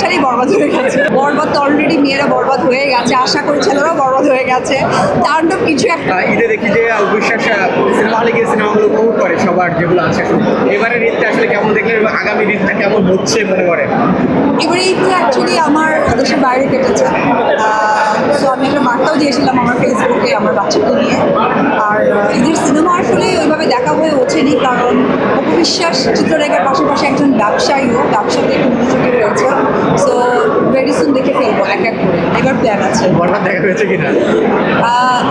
সালেই বরবাদ হয়ে গেছে। বরবাদ তো অলরেডি মেয়েরা বরবাদ হয়ে গেছে। আশা করি ছেলেরাও বরবাদ হয়ে গেছে। তাণ্ডব কিছু একটা। ঈদে দেখি যে বিশ্বাস সিনেমা হলে গিয়ে সিনেমাগুলো উপভোগ করে সবার যেগুলো আছে। এবারে ঈদটা আসলে কেমন দেখলেন এবং আগামী ঈদটা কেমন হচ্ছে মনে করেন? এবারে ঈদটা অ্যাকচুয়ালি আমার দেশের বাইরে কেটেছে। সো আমি একটা বার্তাও দিয়েছিলাম আমার ফেসবুকে আমার বাচ্চাকে নিয়ে। আর ঈদের সিনেমা আসলে ওইভাবে দেখা হয়ে ওঠেনি কারণ অপবিশ্বাস চিত্রলেখার পাশাপাশি একজন ব্যবসায়ীও ব্যবসাতে একটু মনোযোগী রয়েছে। সো ভেরি সুন দেখে ফেলব এক এক করে। এবার প্ল্যান আছে। দেখা হয়েছে কিনা?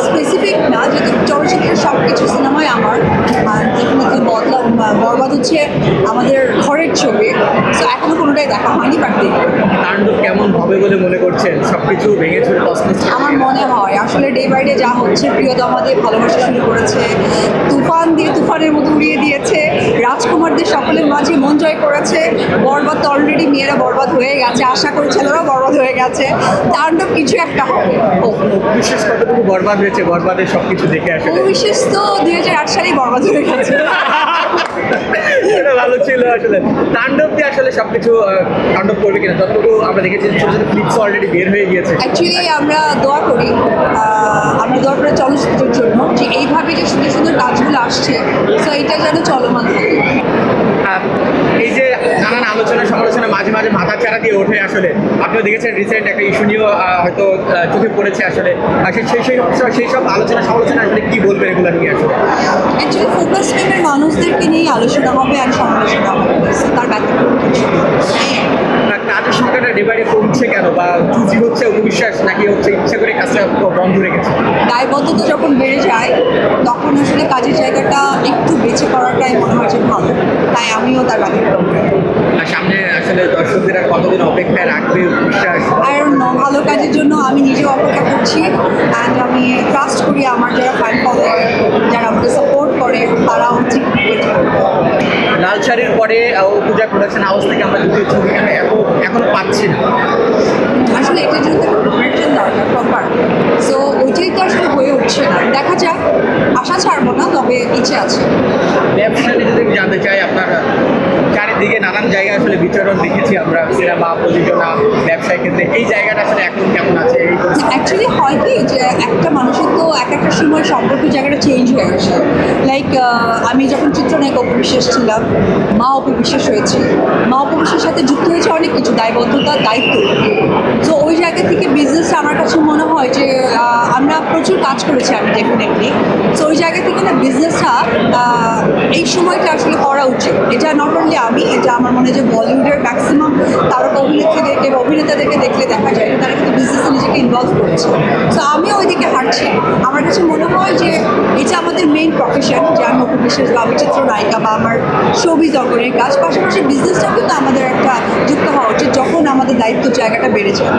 স্পেসিফিক না যেহেতু চলচ্চিত্রের সব কিছু সিনেমাই আমার ডেফিনেটলি বদলা বরবাদ হচ্ছে আমাদের ঘরের ছবি সো এখনও কোনোটাই দেখা হয়নি বাট দেখব। তাণ্ডব কেমন হবে বলে মনে করছেন? সব কিছু ভেঙে চুরে আমার মনে হয় আসলে ডে বাই ডে যা হচ্ছে প্রিয়তমা দিয়ে ভালোবাসা শুরু করেছে তুফান দিয়ে তুফানের মতো উড়িয়ে দিয়েছে রাজকুমারদের সকলের মাঝে মন জয় করেছে বরবাদ তো অলরেডি মেয়েরা বরবাদ হয়ে গেছে। আশা করি ছেলেরাও বরবাদ হয়ে গেছে। তাণ্ডব কিছু একটা হবে। বিশেষ কতটুকু বরবাদ হয়েছে বরবাদের সবকিছু দেখে আসলে। বিশেষ তো দুই হাজার আট সালেই বরবাদ হয়ে গেছে। ভালো ছিল আসলে। তাণ্ডব দিয়ে আসলে সবকিছু তাণ্ডব করবে কিনা যতটুকু আমরা দেখেছি ছোট ছোট ক্লিপস অলরেডি বের হয়ে গিয়েছে। অ্যাকচুয়ালি আমরা দোয়া করি আমরা দোয়া করি চলচ্চিত্রের জন্য যে এইভাবে যে সুন্দর সুন্দর কাজগুলো আসছে সো এটা যেন চলমান থাকে আহ, এই যে নানান আলোচনা সমালোচনা মাঝে মাঝে দিয়ে ওঠে আসলে। আপনিও দেখেছেন রিসেন্ট একটা ইস্যু নিয়েও হয়তো চোখে পড়েছে আসলে। আর সেই সেই সেই- সব আলোচনা সমালোচনা আসলে কি বলবেন এগুলো নিয়ে আসলে? অ্যাকচুয়ালি ফোকাস টিমের মানুষদেরকে নিয়ে আলোচনা হবে আর সমালোচনা হবে। তার ব্যতিক্রম কাজের সংখ্যাটা ডেবারে কমছে কেন? বা চুজি হচ্ছে অবিশ্বাস নাকি হচ্ছে ইচ্ছা করে কাজটা বন্ধ রেখেছে? দায়বদ্ধতা যখন বেড়ে যায় তখন আসলে কাজের জায়গাটা একটু বেছে করাটাই মনে হয় যে ভালো। তাই আমিও তার ব্যতিক্রম আর সামনে আসলে দর্শকদের আর কতদিন অপেক্ষায় রাখবে বিশ্বাস আর ভালো কাজের জন্য আমি নিজেও অপেক্ষা করছি অ্যান্ড আমি ট্রাস্ট করি আমার যারা ফাইন ফলোয়ার যারা আমাকে সাপোর্ট করে তারা হচ্ছে wait করবে। লাল শাড়ির পরে পূজা প্রোডাকশন হাউস থেকে আমরা দ্বিতীয় ছবি এখন পাচ্ছি না। আসলে এটার জন্য প্রিপারেশন দরকার প্রপার সো ওইটাই তো আসলে হয়ে উঠছে না। দেখা যাক আশা ছাড়বো না তবে ইচ্ছে আছে। ব্যবসা যদি জানতে চাই আপনার চারিদিকে নানান জায়গায় আসলে বিচরণ দেখেছি আমরা, সিনেমা, প্রযোজনা, ব্যবসায় ক্ষেত্রে। এই জায়গাটা আসলে এখন কেমন আছে? অ্যাকচুয়ালি হয় কি যে একটা মানুষের তো এক একটা সময় সম্পর্ক জায়গাটা চেঞ্জ হয়ে গেছে লাইক আমি যখন চিত্রনায়ক অপবিশ্বাস ছিলাম, মা অপবিশ্বাস হয়েছে। মা অপবিশ্বাসের সাথে যুক্ত হয়েছে অনেক কিছু, দায়বদ্ধতা, দায়িত্ব। তো ওই জায়গা থেকে বিজনেস আমার কাছে মনে হয় যে আমরা প্রচুর কাজ করেছি আমি ডেফিনেটলি তো ওই জায়গা থেকে না বিজনেসটা এই সময়টা আসলে করা উচিত। এটা নট অনলি আমি, এটা আমার মনে হয় যে বলিউডের ম্যাক্সিমাম তারকা অভিনেত্রীদেরকে বা অভিনেতাদেরকে দেখলে দেখা যায় তারা কিন্তু বিজনেসে নিজেকে ইনভলভ করছে। তো আমিও ওইদিকে হাঁটছি। আমার কাছে মনে হয় যে এটা আমাদের মেইন প্রফেশন যে আমি উপবিশ্বাস বা আমি চিত্রনায়িকা বা আমার ছবি জগনের কাজ। পাশাপাশি বিজনেসটাও কিন্তু আমাদের একটা যুক্ত হওয়া উচিত যখন আমাদের দায়িত্ব জায়গাটা বেড়ে যায়।